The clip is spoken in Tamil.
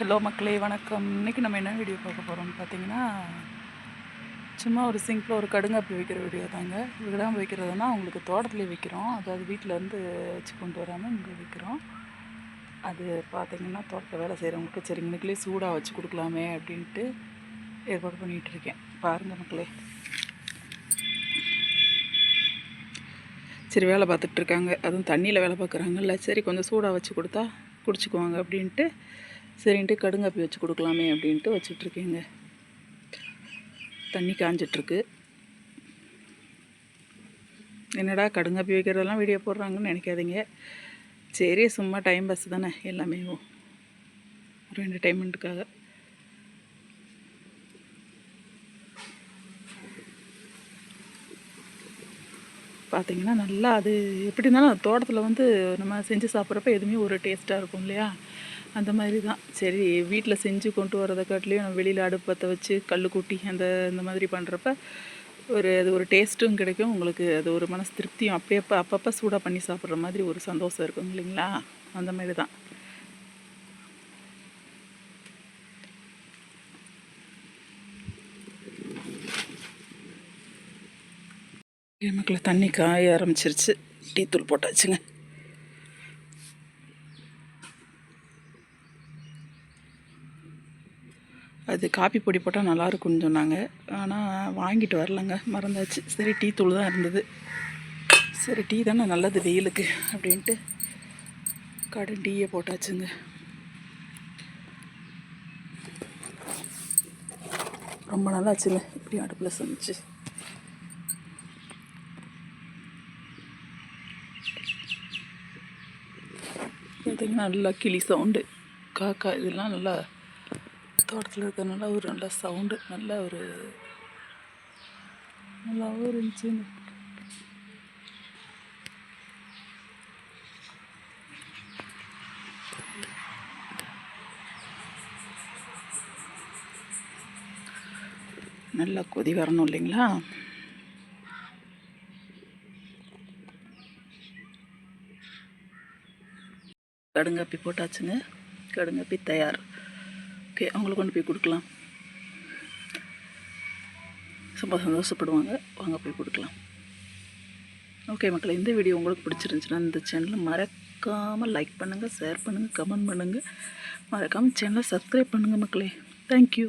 ஹலோ மக்களே வணக்கம். இன்றைக்கி நம்ம என்ன வீடியோ பார்க்க போகிறோம்னு பார்த்தீங்கன்னா சும்மா ஒரு சிங்கில் ஒரு கடுங்காப்பி வைக்கிற வீடியோ தாங்க. இதுதான் வைக்கிறதுனா உங்களுக்கு தோட்டத்துலேயே வைக்கிறோம். அதாவது வீட்டில் இருந்து வச்சு கொண்டு வராமல் இங்கே வைக்கிறோம். அது பார்த்தீங்கன்னா தோட்டத்தில் வேலை செய்கிறவங்களுக்கு சரி இன்னைக்குள்ளே சூடாக வச்சு கொடுக்கலாமே அப்படின்ட்டு ஏற்பாடு பண்ணிகிட்டு இருக்கேன். பாருங்கள் மக்களே. சரி வேலை பார்த்துட்ருக்காங்க அதுவும் தண்ணியில் வேலை பார்க்குறாங்கல்ல. சரி கொஞ்சம் சூடாக வச்சு கொடுத்தா குடிச்சுக்குவாங்க அப்படின்ட்டு சரின்ட்டு கடுங்காப்பி வச்சு கொடுக்கலாமே அப்படின்ட்டு வச்சிட்ருக்கேங்க. தண்ணி காஞ்சிட்ருக்கு. என்னடா கடுங்காப்பி வைக்கிறதெல்லாம் வீடியோ போடுறாங்கன்னு நினைக்காதீங்க. சரி சும்மா டைம் பாஸ் தானே எல்லாமே. ஒரு என்டர்டைன்மெண்ட்டுக்காக பார்த்தீங்கன்னா நல்லா அது எப்படி இருந்தாலும் தோட்டத்தில் வந்து நம்ம செஞ்சு சாப்பிட்றப்ப எதுவுமே ஒரு டேஸ்ட்டாக இருக்கும் இல்லையா? அந்த மாதிரி தான் சரி வீட்டில் செஞ்சு கொண்டு வரதை காட்டிலையும் நம்ம வெளியில் அடுப்பு பற்ற வச்சு கல் கூட்டி அந்த இந்த மாதிரி பண்ணுறப்ப ஒரு அது ஒரு டேஸ்ட்டும் கிடைக்கும். உங்களுக்கு அது ஒரு மனசு திருப்தியும் அப்படியே அப்போ அப்பப்போ சூடாக பண்ணி சாப்பிட்ற மாதிரி ஒரு சந்தோஷம் இருக்கும் இல்லைங்களா? அந்த மாதிரி தான் மக்களை தண்ணி காய ஆரம்பிச்சிருச்சு. டீ தூள் போட்டாச்சுங்க. அது காப்பி பொடி போட்டால் நல்லாயிருக்கும்னு சொன்னாங்க. ஆனால் வாங்கிட்டு வரலங்க. மறந்தாச்சு. சரி டீ தூள் தான் இருந்தது. சரி டீ தானே நல்லது வெயிலுக்கு அப்படின்ட்டு கடன் டீயை போட்டாச்சுங்க. ரொம்ப நல்லாச்சுங்க இப்படி அடுப்பில் சமைச்சு. பார்த்திங்கன்னா நல்லா கிளி சவுண்டு. காக்கா இதெல்லாம் நல்லா தோட்டத்தில் இருக்கிறனால ஒரு நல்ல சவுண்டு நல்ல ஒரு நல்லாவும் இருந்துச்சுங்க நல்லா கொதி வரணும் இல்லைங்களா? கடுங்காப்பி போட்டாச்சுங்க. கடுங்காப்பி தயார். ஓகே அவங்களுக்கு கொண்டு போய் கொடுக்கலாம். ரொம்ப சந்தோஷப்படுவாங்க. வாங்க போய் கொடுக்கலாம். ஓகே மக்களை இந்த வீடியோ உங்களுக்கு பிடிச்சிருந்துச்சுன்னா இந்த சேனலை மறக்காமல் லைக் பண்ணுங்கள் ஷேர் பண்ணுங்கள் கமெண்ட் பண்ணுங்கள் மறக்காமல் சேனலை சப்ஸ்கிரைப் பண்ணுங்கள் மக்களே. தேங்க்யூ